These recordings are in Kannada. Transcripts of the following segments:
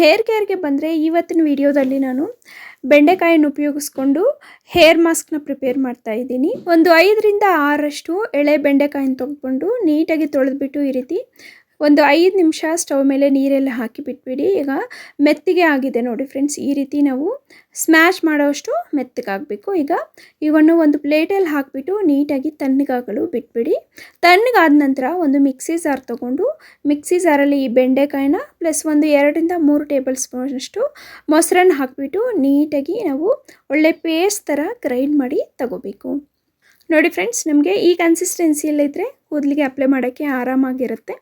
ಹೇರ್ ಕೇರ್ಗೆ ಬಂದರೆ ಇವತ್ತಿನ ವಿಡಿಯೋದಲ್ಲಿ ನಾನು ಬೆಂಡೆಕಾಯನ್ನು ಉಪಯೋಗಿಸ್ಕೊಂಡು ಹೇರ್ ಮಾಸ್ಕ್ನ ಪ್ರಿಪೇರ್ ಮಾಡ್ತಾ ಇದ್ದೀನಿ. ಒಂದು ಐದರಿಂದ ಆರಷ್ಟು ಎಳೆ ಬೆಂಡೆಕಾಯಿನ ತೊಗೊಂಡು ನೀಟಾಗಿ ತೊಳೆದ್ಬಿಟ್ಟು ಈ ರೀತಿ ಒಂದು ಐದು ನಿಮಿಷ ಸ್ಟವ್ ಮೇಲೆ ನೀರೆಲ್ಲ ಹಾಕಿ ಬಿಟ್ಬಿಡಿ. ಈಗ ಮೆತ್ತಿಗೆ ಆಗಿದೆ ನೋಡಿ ಫ್ರೆಂಡ್ಸ್ ಈ ರೀತಿ ನಾವು ಸ್ಮ್ಯಾಶ್ ಮಾಡೋಷ್ಟು ಮೆತ್ತಗಾಗಬೇಕು. ಈಗ ಇವನ್ನು ಒಂದು ಪ್ಲೇಟಲ್ಲಿ ಹಾಕಿಬಿಟ್ಟು ನೀಟಾಗಿ ತಣ್ಣಗಾಗಲು ಬಿಟ್ಬಿಡಿ. ತಣ್ಣಗಾದ ನಂತರ ಒಂದು ಮಿಕ್ಸಿ ಜಾರ್ ತೊಗೊಂಡು ಮಿಕ್ಸಿ ಜಾರಲ್ಲಿ ಈ ಬೆಂಡೆಕಾಯಿನ ಪ್ಲಸ್ ಒಂದು ಎರಡರಿಂದ ಮೂರು ಟೇಬಲ್ ಸ್ಪೂನಷ್ಟು ಮೊಸರನ್ನ ಹಾಕಿಬಿಟ್ಟು ನೀಟಾಗಿ ನಾವು ಒಳ್ಳೆ ಪೇಸ್ಟ್ ಥರ ಗ್ರೈಂಡ್ ಮಾಡಿ ತಗೋಬೇಕು. ನೋಡಿ ಫ್ರೆಂಡ್ಸ್ ನಮಗೆ ಈ ಕನ್ಸಿಸ್ಟೆನ್ಸಿಯಲ್ಲಿದ್ದರೆ ಕೂದಲಿಗೆ ಅಪ್ಲೈ ಮಾಡೋಕ್ಕೆ ಆರಾಮಾಗಿರುತ್ತೆ.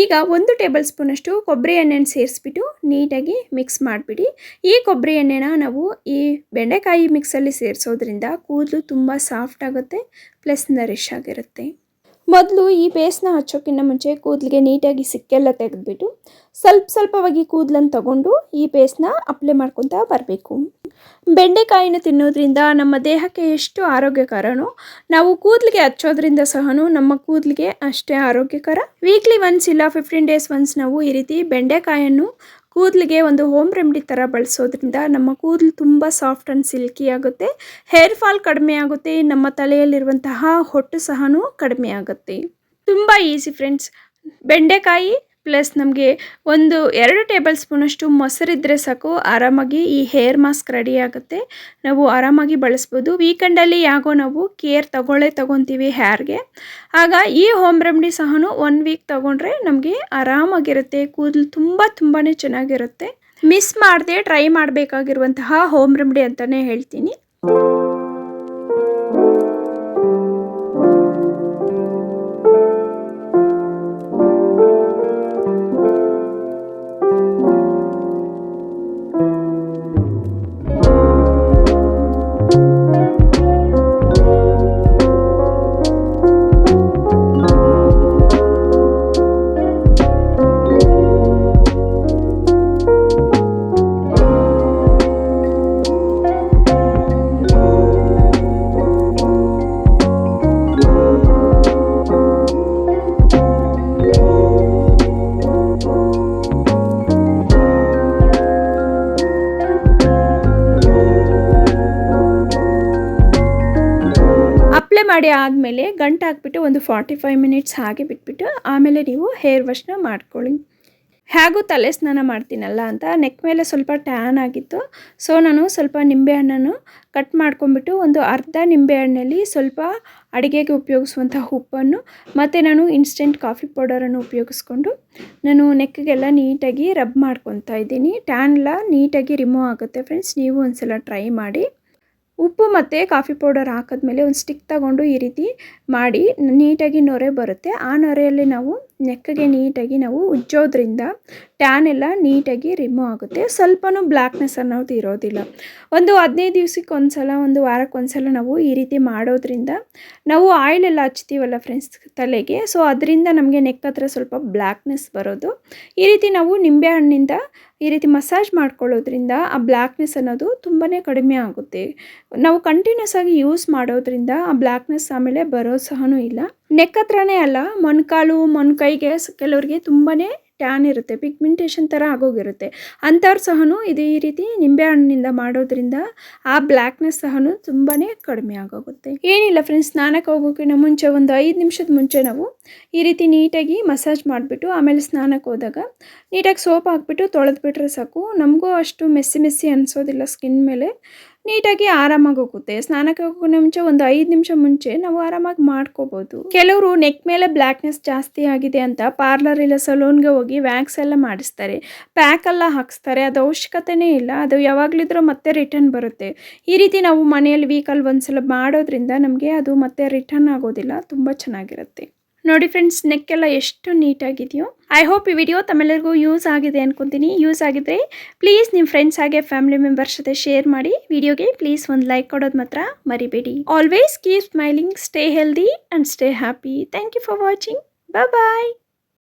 ಈಗ ಒಂದು ಟೇಬಲ್ ಸ್ಪೂನಷ್ಟು ಕೊಬ್ಬರಿ ಎಣ್ಣೆನ ಸೇರಿಸ್ಬಿಟ್ಟು ನೀಟಾಗಿ ಮಿಕ್ಸ್ ಮಾಡಿಬಿಡಿ. ಈ ಕೊಬ್ಬರಿ ಎಣ್ಣೆನ ನಾವು ಈ ಬೆಂಡೆಕಾಯಿ ಮಿಕ್ಸಲ್ಲಿ ಸೇರಿಸೋದ್ರಿಂದ ಕೂದಲು ತುಂಬ ಸಾಫ್ಟ್ ಆಗುತ್ತೆ ಪ್ಲಸ್ ನರಿಶ್ ಆಗಿರುತ್ತೆ. ಮೊದಲು ಈ ಪೇಸ್ಟ್ನ ಹಚ್ಚೋಕ್ಕಿಂತ ಮುಂಚೆ ಕೂದಲಿಗೆ ನೀಟಾಗಿ ಸಿಕ್ಕೆಲ್ಲ ತೆಗೆದುಬಿಟ್ಟು ಸ್ವಲ್ಪ ಸ್ವಲ್ಪವಾಗಿ ಕೂದಲನ್ನು ತಗೊಂಡು ಈ ಪೇಸ್ಟ್ನ ಅಪ್ಲೈ ಮಾಡ್ಕೊತಾ ಬರಬೇಕು. ಬೆಂಡೆಕಾಯಿನ ತಿನ್ನೋದ್ರಿಂದ ನಮ್ಮ ದೇಹಕ್ಕೆ ಎಷ್ಟು ಆರೋಗ್ಯಕರನೋ, ನಾವು ಕೂದಲಿಗೆ ಹಚ್ಚೋದ್ರಿಂದ ಸಹ ನಮ್ಮ ಕೂದಲಿಗೆ ಅಷ್ಟೇ ಆರೋಗ್ಯಕರ. ವೀಕ್ಲಿ ಒನ್ಸ್ ಇಲ್ಲ ಫಿಫ್ಟೀನ್ ಡೇಸ್ ಒನ್ಸ್ ನಾವು ಈ ರೀತಿ ಬೆಂಡೆಕಾಯನ್ನು ಕೂದಲಿಗೆ ಒಂದು ಹೋಮ್ ರೆಮಿಡಿ ಥರ ಬಳಸೋದ್ರಿಂದ ನಮ್ಮ ಕೂದಲು ತುಂಬ ಸಾಫ್ಟ್ ಆ್ಯಂಡ್ ಸಿಲ್ಕಿ ಆಗುತ್ತೆ. ಹೇರ್ ಫಾಲ್ ಕಡಿಮೆ ಆಗುತ್ತೆ, ನಮ್ಮ ತಲೆಯಲ್ಲಿರುವಂತಹ ಹೊಟ್ಟು ಸಹ ಕಡಿಮೆ ಆಗುತ್ತೆ. ತುಂಬ ಈಸಿ ಫ್ರೆಂಡ್ಸ್ ಬೆಂಡೆಕಾಯಿ ಪ್ಲಸ್ ನಮಗೆ ಒಂದು ಎರಡು ಟೇಬಲ್ ಸ್ಪೂನಷ್ಟು ಮೊಸರಿದ್ದರೆ ಸಾಕು. ಆರಾಮಾಗಿ ಈ ಹೇರ್ ಮಾಸ್ಕ್ ರೆಡಿ ಆಗುತ್ತೆ. ನಾವು ಆರಾಮಾಗಿ ಬಳಸ್ಬೋದು. ವೀಕೆಂಡಲ್ಲಿ ಯಾಗೋ ನಾವು ಕೇರ್ ತಗೊಳ್ಳೇ ತಗೊತೀವಿ ಹೇರ್ಗೆ. ಆಗ ಈ ಹೋಮ್ ರೆಮಿಡಿ ಸಹನು ಒನ್ ವೀಕ್ ತಗೊಂಡ್ರೆ ನಮಗೆ ಆರಾಮಾಗಿರುತ್ತೆ. ಕೂದಲು ತುಂಬ ತುಂಬಾ ಚೆನ್ನಾಗಿರುತ್ತೆ. ಮಿಸ್ ಮಾಡದೆ ಟ್ರೈ ಮಾಡಬೇಕಾಗಿರುವಂತಹ ಹೋಮ್ ರೆಮಿಡಿ ಅಂತಲೇ ಹೇಳ್ತೀನಿ. ಮಾಡಿ ಆದಮೇಲೆ ಗಂಟು ಹಾಕ್ಬಿಟ್ಟು ಒಂದು ಫಾರ್ಟಿ ಫೈವ್ ಮಿನಿಟ್ಸ್ ಹಾಗೆ ಬಿಟ್ಬಿಟ್ಟು ಆಮೇಲೆ ನೀವು ಹೇರ್ ವಾಶ್ನ ಮಾಡ್ಕೊಳ್ಳಿ. ಹೇಗೂ ತಲೆ ಸ್ನಾನ ಮಾಡ್ತೀನಲ್ಲ ಅಂತ ನೆಕ್ ಮೇಲೆ ಸ್ವಲ್ಪ ಟ್ಯಾನ್ ಆಗಿತ್ತು. ಸೊ ನಾನು ಸ್ವಲ್ಪ ನಿಂಬೆಹಣ್ಣನ್ನು ಕಟ್ ಮಾಡ್ಕೊಂಬಿಟ್ಟು ಒಂದು ಅರ್ಧ ನಿಂಬೆಹಣ್ಣಲ್ಲಿ ಸ್ವಲ್ಪ ಅಡುಗೆಗೆ ಉಪಯೋಗಿಸುವಂಥ ಉಪ್ಪನ್ನು ಮತ್ತು ನಾನು ಇನ್ಸ್ಟೆಂಟ್ ಕಾಫಿ ಪೌಡರನ್ನು ಉಪಯೋಗಿಸ್ಕೊಂಡು ನಾನು ನೆಕ್ಗೆಲ್ಲ ನೀಟಾಗಿ ರಬ್ ಮಾಡ್ಕೊತಾ ಇದ್ದೀನಿ. ಟ್ಯಾನ್ ಎಲ್ಲ ನೀಟಾಗಿ ರಿಮೂವ್ ಆಗುತ್ತೆ ಫ್ರೆಂಡ್ಸ್ ನೀವು ಒಂದು ಸಲ ಟ್ರೈ ಮಾಡಿ. ಉಪ್ಪು ಮತ್ತು ಕಾಫಿ ಪೌಡರ್ ಹಾಕಿದ್ಮೇಲೆ ಒಂದು ಸ್ಟಿಕ್ ತಗೊಂಡು ಈ ರೀತಿ ಮಾಡಿ ನೀಟಾಗಿ ನೊರೆ ಬರುತ್ತೆ. ಆ ನೊರೆಯಲ್ಲಿ ನಾವು ನೆಕ್ಕಗೆ ನೀಟಾಗಿ ನಾವು ಉಜ್ಜೋದ್ರಿಂದ ಟ್ಯಾನ್ ಎಲ್ಲ ನೀಟಾಗಿ ರಿಮೂವ್ ಆಗುತ್ತೆ. ಸ್ವಲ್ಪನೂ ಬ್ಲ್ಯಾಕ್ನೆಸ್ ಅನ್ನೋದು ಇರೋದಿಲ್ಲ. ಒಂದು ಹದಿನೈದು ದಿವ್ಸಕ್ಕೆ ಒಂದು ಸಲ ಒಂದು ವಾರಕ್ಕೆ ಒಂದು ಸಲ ನಾವು ಈ ರೀತಿ ಮಾಡೋದ್ರಿಂದ ನಾವು ಆಯಿಲ್ ಎಲ್ಲ ಹಚ್ತೀವಲ್ಲ ಫ್ರೆಂಡ್ಸ್ ತಲೆಗೆ ಸೊ ಅದರಿಂದ ನಮಗೆ ನೆಕ್ ಹತ್ರ ಸ್ವಲ್ಪ ಬ್ಲ್ಯಾಕ್ನೆಸ್ ಬರೋದು. ಈ ರೀತಿ ನಾವು ನಿಂಬೆಹಣ್ಣಿಂದ ಈ ರೀತಿ ಮಸಾಜ್ ಮಾಡ್ಕೊಳ್ಳೋದ್ರಿಂದ ಆ ಬ್ಲ್ಯಾಕ್ನೆಸ್ ಅನ್ನೋದು ತುಂಬಾ ಕಡಿಮೆ ಆಗುತ್ತೆ. ನಾವು ಕಂಟಿನ್ಯೂಸ್ ಆಗಿ ಯೂಸ್ ಮಾಡೋದ್ರಿಂದ ಆ ಬ್ಲ್ಯಾಕ್ನೆಸ್ ಆಮೇಲೆ ಬರೋ ಸಹನೂ ಇಲ್ಲ. ನೆಕ್ ಹತ್ರನೇ ಅಲ್ಲ, ಮೊಣಕಾಲು, ಮೊಣಕೈಗೆ ಕೆಲವರಿಗೆ ತುಂಬಾ ಟ್ಯಾನ್ ಇರುತ್ತೆ ಪಿಗ್ಮೆಂಟೇಷನ್ ಥರ ಆಗೋಗಿರುತ್ತೆ. ಅಂಥವ್ರು ಸಹ ಇದು ಈ ರೀತಿ ನಿಂಬೆ ಹಣ್ಣಿನಿಂದ ಮಾಡೋದ್ರಿಂದ ಆ ಬ್ಲ್ಯಾಕ್ನೆಸ್ ಸಹ ತುಂಬಾ ಕಡಿಮೆ ಆಗೋಗುತ್ತೆ. ಏನಿಲ್ಲ ಫ್ರೆಂಡ್ಸ್ ಸ್ನಾನಕ್ಕೆ ಹೋಗೋಕ್ಕಿಂತ ಮುಂಚೆ ಒಂದು ಐದು ನಿಮಿಷದ ಮುಂಚೆ ನಾವು ಈ ರೀತಿ ನೀಟಾಗಿ ಮಸಾಜ್ ಮಾಡಿಬಿಟ್ಟು, ಆಮೇಲೆ ಸ್ನಾನಕ್ಕೆ ಹೋದಾಗ ನೀಟಾಗಿ ಸೋಪ್ ಹಾಕ್ಬಿಟ್ಟು ತೊಳೆದ್ಬಿಟ್ರೆ ಸಾಕು. ನಮಗೂ ಅಷ್ಟು ಮೆಸ್ಸಿ ಮೆಸ್ಸಿ ಅನಿಸೋದಿಲ್ಲ ಸ್ಕಿನ್ ಮೇಲೆ. ನೀಟಾಗಿ ಆರಾಮಾಗಿ ಹೋಗುತ್ತೆ ಸ್ನಾನಕ್ಕೆ ಹೋಗೋ ಮುಂಚೆ ಒಂದು ಐದು ನಿಮಿಷ ಮುಂಚೆ ನಾವು ಆರಾಮಾಗಿ ಮಾಡ್ಕೋಬಹುದು ಕೆಲವರು ನೆಕ್ ಮೇಲೆ ಬ್ಲ್ಯಾಕ್ನೆಸ್ ಜಾಸ್ತಿ ಆಗಿದೆ ಅಂತ ಪಾರ್ಲರ್ ಇಲ್ಲ ಸಲೂನ್ಗೆ ಹೋಗಿ ವ್ಯಾಕ್ಸ್ ಎಲ್ಲ ಮಾಡಿಸ್ತಾರೆ. ಪ್ಯಾಕ್ ಎಲ್ಲ ಹಾಕ್ಸ್ತಾರೆ. ಅದು ಅವಶ್ಯಕತೆನೇ ಇಲ್ಲ. ಅದು ಯಾವಾಗಲಿದ್ರೂ ಮತ್ತೆ ರಿಟರ್ನ್ ಬರುತ್ತೆ. ಈ ರೀತಿ ನಾವು ಮನೆಯಲ್ಲಿ ವೀಕಲ್ಲಿ ಒಂದ್ಸಲ ಮಾಡೋದ್ರಿಂದ ನಮಗೆ ಅದು ಮತ್ತೆ ರಿಟರ್ನ್ ಆಗೋದಿಲ್ಲ. ತುಂಬ ಚೆನ್ನಾಗಿರುತ್ತೆ. ನೋಡಿ ಫ್ರೆಂಡ್ಸ್ ನೆಕ್ ಎಲ್ಲ ಎಷ್ಟು ನೀಟಾಗಿದೆಯೋ ಐ ಹೋಪ್ ಈ ವಿಡಿಯೋ ತಮ್ಮೆಲ್ಲರಿಗೂ ಯೂಸ್ ಆಗಿದೆ ಅನ್ಕೊತೀನಿ. ಯೂಸ್ ಆಗಿದ್ರೆ ಪ್ಲೀಸ್ ನಿಮ್ಮ ಫ್ರೆಂಡ್ಸ್ ಹಾಗೆ ಫ್ಯಾಮಿಲಿ ಮೆಂಬರ್ಸ್ ಜೊತೆ ಶೇರ್ ಮಾಡಿ. ವಿಡಿಯೋಗೆ ಪ್ಲೀಸ್ ಒಂದು ಲೈಕ್ ಕೊಡೋದು ಮಾತ್ರ ಮರಿಬೇಡಿ. Always keep smiling stay healthy and stay happy thank you for watching bye